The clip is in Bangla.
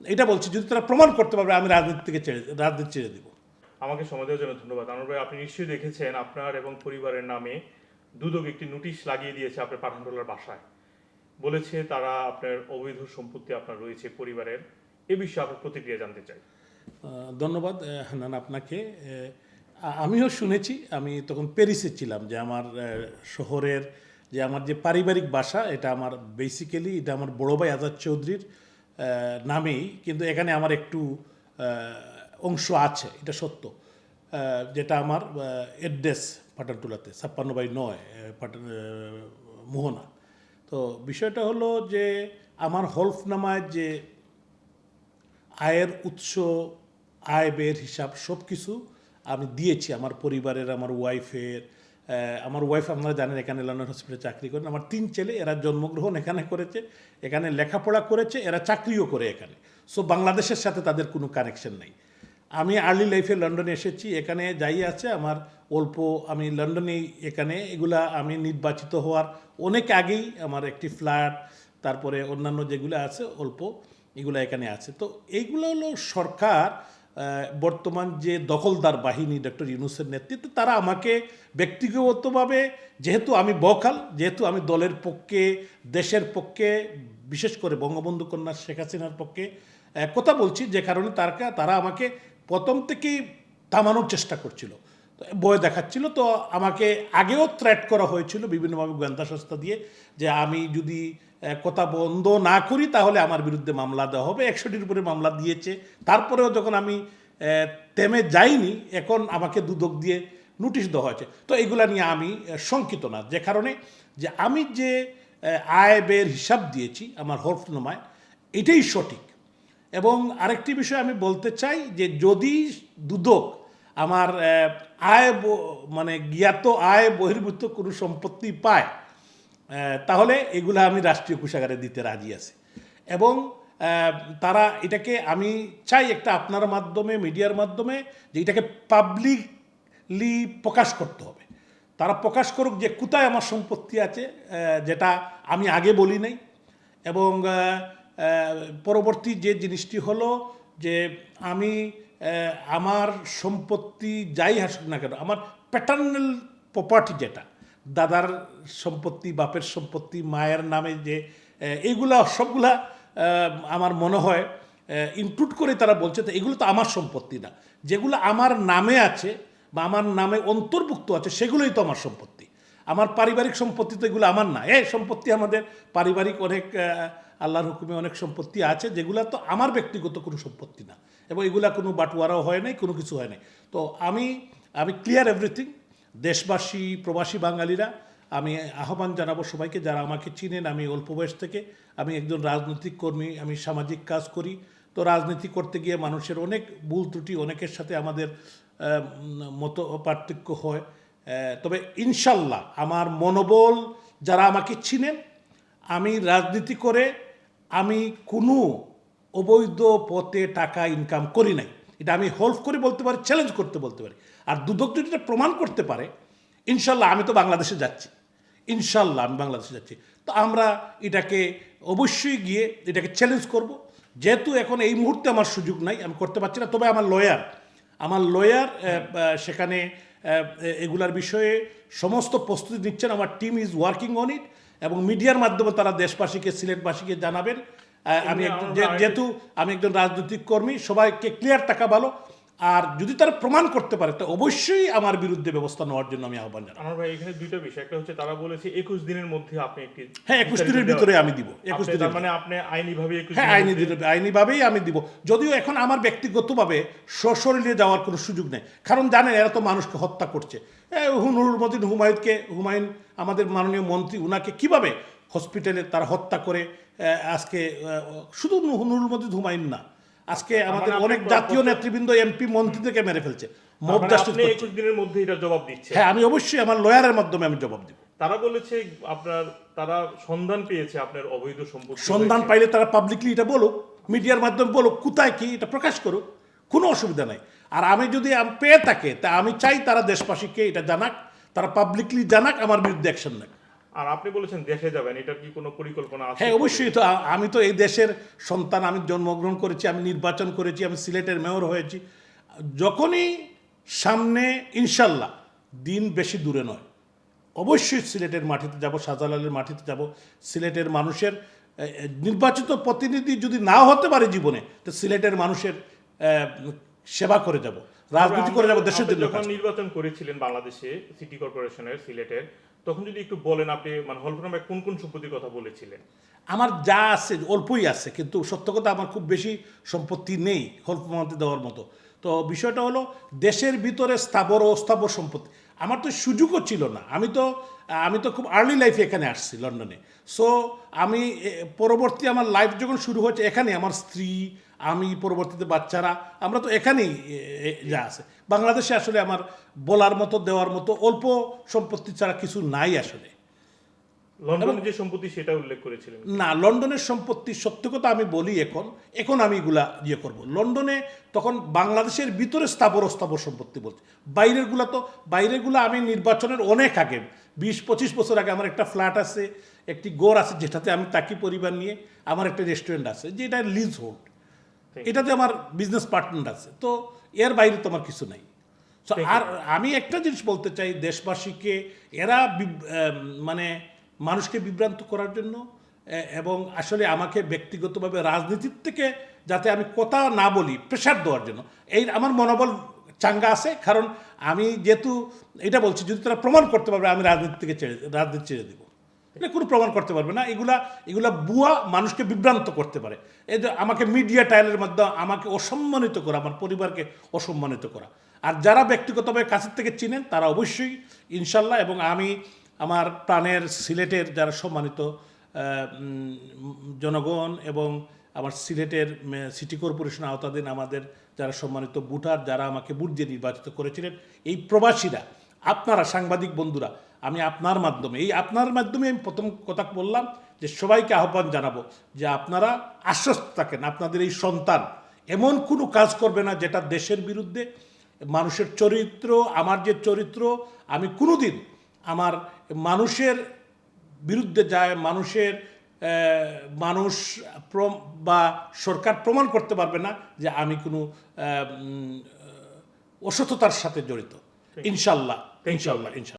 এটা বলছি যদি তারা প্রমাণ করতে পারবে আমি রাজনীতি থেকে ছেড়ে রাজনীতি ছেড়ে দিব। আমাকে সময় দেওয়ার জন্য ধন্যবাদ। আনোয়ার ভাই আপনি নিশ্চয়ই দেখেছেন আপনার এবং পরিবারের নামে দুদক একটি নোটিশ লাগিয়ে দিয়েছে আপনার পাঠানটোলার বাসায়। বলেছে তারা আপনার অবৈধ সম্পত্তি আপনার রয়েছে পরিবারের। এ বিষয়ে আপনার প্রতিক্রিয়া জানতে চাই। ধন্যবাদ। আহ, হান্নান আপনাকে আমিও শুনেছি আমি তখন প্যারিসে ছিলাম যে আমার শহরের যে আমার যে পারিবারিক বাসা এটা আমার বেসিক্যালি এটা আমার বড় ভাই আজাদ চৌধুরীর নামেই কিন্তু এখানে আমার একটু অংশ আছে, এটা সত্য। যেটা আমার এড্রেস পাটানটুলাতে ছাপ্পান্ন বাই নয় পাটান মোহনা। তো বিষয়টা হলো যে, আমার হলফনামায় যে আয়ের উৎস, আয়, ব্যয়ের হিসাব সব কিছু আমি দিয়েছি, আমার পরিবারের, আমার ওয়াইফের আমার ওয়াইফ আপনারা জানেন এখানে লন্ডন হসপিটালে চাকরি করেন। আমার তিন ছেলে, এরা জন্মগ্রহণ এখানে করেছে, এখানে লেখাপড়া করেছে, এরা চাকরিও করে এখানে। সো বাংলাদেশের সাথে তাদের কোনো কানেকশন নেই। আমি আর্লি লাইফে লন্ডনে এসেছি, এখানে যাই আছে আমার অল্প, আমি লন্ডনেই এখানে, এগুলা আমি নির্বাচিত হওয়ার অনেক আগেই আমার একটি ফ্ল্যাট তারপরে অন্যান্য যেগুলো আছে অল্প, এগুলো এখানে আছে। তো, এইগুলো হলো সরকার বর্তমান যে দখলদার বাহিনী, ডক্টর ইউনুসের নেতৃত্বে, তারা আমাকে ব্যক্তিগতভাবে, যেহেতু আমি বখাল যেহেতু আমি দলের পক্ষে, দেশের পক্ষে, বিশেষ করে বঙ্গবন্ধু কন্যা শেখ হাসিনার পক্ষে কথা বলছি, যে কারণে তার তারা আমাকে প্রথম থেকেই থামানোর চেষ্টা করছিল। বই দেখাচ্ছিল, তো আমাকে আগেও থ্রেট করা হয়েছিল বিভিন্নভাবে গোয়েন্দা সংস্থা দিয়ে যে আমি যদি কথা বন্ধ না করি তাহলে আমার বিরুদ্ধে মামলা দেওয়া হবে। একশোটির উপরে মামলা দিয়েছে। তারপরেও যখন আমি থেমে যাইনি, এখন আমাকে দুদক দিয়ে নোটিশ দেওয়া হয়েছে। তো এগুলা নিয়ে আমি শঙ্কিত না, যে কারণে যে আমি যে আয় ব্যয়ের হিসাব দিয়েছি আমার হরফনামায় এটাই সঠিক। এবং আরেকটি বিষয় আমি বলতে চাই যে যদি দুদক আমার আয় মানে জ্ঞাত আয় বহির্ভূত কোনো সম্পত্তি পায় তাহলে এগুলো আমি রাষ্ট্রীয় কোষাগারে দিতে রাজি আছি। এবং তারা এটাকে আমি চাই একটা আপনার মাধ্যমে, মিডিয়ার মাধ্যমে, যে এটাকে পাবলিকলি প্রকাশ করতে হবে। তারা প্রকাশ করুক যে কোথায় আমার সম্পত্তি আছে যেটা আমি আগে বলি নাই। এবং পরবর্তী যে জিনিসটি হলো যে আমি আমার সম্পত্তি যাই হাসুক না কেন, আমার প্যাটার্নাল প্রপার্টি যেটা, দাদার সম্পত্তি, বাপের সম্পত্তি, মায়ের নামে যে এইগুলা সবগুলা আমার মনে হয় ইনক্লুড করে তারা বলছে, তো এগুলো তো আমার সম্পত্তি না। যেগুলো আমার নামে আছে বা আমার নামে অন্তর্ভুক্ত আছে, সেগুলোই তো আমার সম্পত্তি। আমার পারিবারিক সম্পত্তি তো এগুলো আমার না। এ সম্পত্তি আমাদের পারিবারিক অনেক আল্লাহর হুকুমে অনেক সম্পত্তি আছে, যেগুলো তো আমার ব্যক্তিগত কোনো সম্পত্তি না। এবং এগুলা কোনো বাটুয়ারাও হয় নাই, কোনো কিছু হয় নাই। তো আমি আমি ক্লিয়ার এভরিথিং দেশবাসী, প্রবাসী বাঙালিরা, আমি আহ্বান জানাব সবাইকে, যারা আমাকে চিনেন, আমি অল্প বয়স থেকে, আমি একজন রাজনৈতিক কর্মী, আমি সামাজিক কাজ করি। তো রাজনীতি করতে গিয়ে মানুষের অনেক ভুল ত্রুটি, অনেকের সাথে আমাদের মত পার্থক্য হয়। তবে ইনশাল্লাহ, আমার মনোবল, যারা আমাকে চিনেন, আমি রাজনীতি করে আমি কোনো অবৈধ পথে টাকা ইনকাম করি নাই। এটা আমি হলফ করে বলতে পারি চ্যালেঞ্জ করতে বলতে পারি। আর দুদক যদি এটা প্রমাণ করতে পারে, ইনশাল্লাহ আমি তো বাংলাদেশে যাচ্ছি। ইনশাল্লাহ আমি বাংলাদেশে যাচ্ছি। তো আমরা এটাকে অবশ্যই গিয়ে এটাকে চ্যালেঞ্জ করব। যেহেতু এখন এই মুহূর্তে আমার সুযোগ নাই, আমি করতে পারছি না। তবে আমার লয়ার আমার লয়ার সেখানে এগুলার বিষয়ে সমস্ত প্রস্তুতি নিচ্ছেন। আমার team is working on it এবং মিডিয়ার মাধ্যমে তারা দেশবাসীকে সিলেটবাসীকে জানাবেন। আহ, আমি একজন যেহেতু আমি একজন রাজনৈতিক কর্মী সবাইকে ক্লিয়ার টাকা ভালো। আর যদি তারা প্রমাণ করতে পারে তো অবশ্যই আমার বিরুদ্ধে ব্যবস্থা নেওয়ার জন্য আমি আহ্বান জানাব আমার ভাই এখানে দুইটা বিষয়। একটা হচ্ছে তারা বলেছে একুশ দিনের মধ্যে আপনি একটি হ্যাঁ একুশ দিনের ভিতরে আমি দিব। একুশ দিনের মানে আপনি আইনিভাবে হ্যাঁ আইনি আইনিভাবেই আমি দিব। যদিও এখন আমার ব্যক্তিগতভাবে সশরীরে যাওয়ার কোনো সুযোগ নেই। কারণ জানেন এরা তো মানুষকে হত্যা করছে। হুনুরুল মদিন হুমায়ুনকে হুমায়ুন আমাদের মাননীয় মন্ত্রী উনাকে কীভাবে হসপিটালে তারা হত্যা করে আজকে শুধু নুরুল মদিন হুমায়ুন না আজকে আমাদের অনেক জাতীয় নেতৃবৃন্দ এমপি মন্ত্রীদেরকে মেরে ফেলছে। মব মানে জাস্টিস একুশ দিনের মধ্যে এটা জবাব দিচ্ছে হ্যাঁ আমি অবশ্যই আমার লয়ারের মাধ্যমে আমি জবাব দিব। তারা বলেছে আপনার তারা সন্ধান পেয়েছে আপনার অবৈধ সম্পত্তি সন্ধান পাইলে তারা পাবলিকলি এটা বলুক মিডিয়ার মাধ্যমে বলুক কোথায় কি এটা প্রকাশ করুক কোনো অসুবিধা নাই। আর আমি যদি আমি পেয়ে থাকে তা আমি চাই তারা দেশবাসীকে এটা জানাক তারা পাবলিকলি জানাক আমার বিরুদ্ধে অ্যাকশন নেক। আর আপনি বলেছেন দেশে যাবেন এটার কি কোনো পরিকল্পনা আছে? হ্যাঁ অবশ্যই তো আমি তো এই দেশের সন্তান আমি জন্মগ্রহণ করেছি আমি নির্বাচন করেছি আমি সিলেটের মেয়র হয়েছি। যখনই সামনে ইনশাল্লাহ দিন বেশি দূরে নয়। অবশ্যই সিলেটের মাটিতে যাব শাহজালালের মাটিতে যাব। সিলেটের মানুষের নির্বাচিত প্রতিনিধি যদি নাও হতে পারে জীবনে তো সিলেটের মানুষের সেবা করে যাব রাজনীতি করে যাব দেশের জন্য নির্বাচন করেছিলেন বাংলাদেশে সিটি কর্পোরেশনের সিলেটের তখন যদি একটু বলেন আপনি মানে হলফনামায় কোন কোন সম্পত্তির কথা বলেছিলেন? আমার যা আছে, অল্পই আছে, কিন্তু সত্য কথা আমার খুব বেশি সম্পত্তি নেই হলফমান্তি দেওয়ার মতো। তো বিষয়টা হলো, দেশের ভিতরে স্থাবর ও অস্থাবর সম্পত্তি। আমার তো সুযোগও ছিল না। আমি তো আমি তো খুব আর্লি লাইফে এখানে আসছি লন্ডনে। সো আমি পরবর্তী আমার লাইফ যখন শুরু হয়েছে, এখানে আমার স্ত্রী, আমি, পরবর্তীতে বাচ্চারা, আমরা তো এখানেই যা আছে। বাংলাদেশে আসলে আমার বলার মতো, দেওয়ার মতো অল্প সম্পত্তি ছাড়া কিছু নাই আসলে। লন্ডনে যে সম্পত্তি সেটা উল্লেখ করেছিলেন। না লন্ডনের সম্পত্তি সত্য কথা আমি বলি এখন এখন আমি এগুলা ইয়ে করব। লন্ডনে তখন বাংলাদেশের ভিতরে স্থাবর স্থাবর সম্পত্তি বলছি। বাইরেরগুলা তো বাইরেরগুলা আমি নির্বাচনের অনেক আগে বিশ পঁচিশ বছর আগে আমার একটা ফ্ল্যাট আছে একটি গড় আছে যেটাতে আমি তাকি পরিবার নিয়ে আমার একটা রেস্টুরেন্ট আছে যেটা লিজ হোল্ড এটাতে আমার বিজনেস পার্টনার আছে তো এর বাইরে তো আমার কিছু নাই। আর আমি একটা জিনিস বলতে চাই দেশবাসীকে এরা মানে মানুষকে বিভ্রান্ত করার জন্য এবং আসলে আমাকে ব্যক্তিগতভাবে রাজনীতির থেকে যাতে আমি কথা না বলি প্রেশার দেওয়ার জন্য। এই আমার মনোবল চাঙ্গা আছে, কারণ আমি যেহেতু এটা বলছি, যদি তারা প্রমাণ করতে পারবে, আমি রাজনীতি থেকে ছেড়ে, রাজনীতি ছেড়ে দেবো। এটা কোনো প্রমাণ করতে পারবে না, এগুলা এগুলা বুয়া মানুষকে বিভ্রান্ত করতে পারে। এই যে আমাকে মিডিয়া টাইলের মাধ্যমে আমাকে অসম্মানিত করা, আমার পরিবারকে অসম্মানিত করা। আর যারা ব্যক্তিগতভাবে কাছের থেকে চিনেন, তারা অবশ্যই, ইনশাল্লাহ, এবং আমি আমার প্রাণের সিলেটের যারা সম্মানিত জনগণ এবং আমার সিলেটের সিটি কর্পোরেশন আওতাধীন আমাদের যারা সম্মানিত ভোটার, যারা আমাকে ভোট দিয়ে নির্বাচিত করেছিলেন, এই প্রবাসীরা, আপনারা সাংবাদিক বন্ধুরা, আমি আপনার মাধ্যমে, এই আপনার মাধ্যমে আমি প্রথম কথা বললাম যে সবাইকে আহ্বান জানাব যে আপনারা আশ্বস্ত থাকেন, আপনাদের এই সন্তান এমন কোনো কাজ করবে না যেটা দেশের বিরুদ্ধে, মানুষের চরিত্র, আমার যে চরিত্র, আমি কোনোদিন আমার মানুষের বিরুদ্ধে যায় মানুষের মানুষ বা সরকার প্রমাণ করতে পারবে না যে আমি কোনো অসততার সাথে জড়িত। ইনশাল্লাহ ইনশাল্লাহ। ইনশাল্লাহ।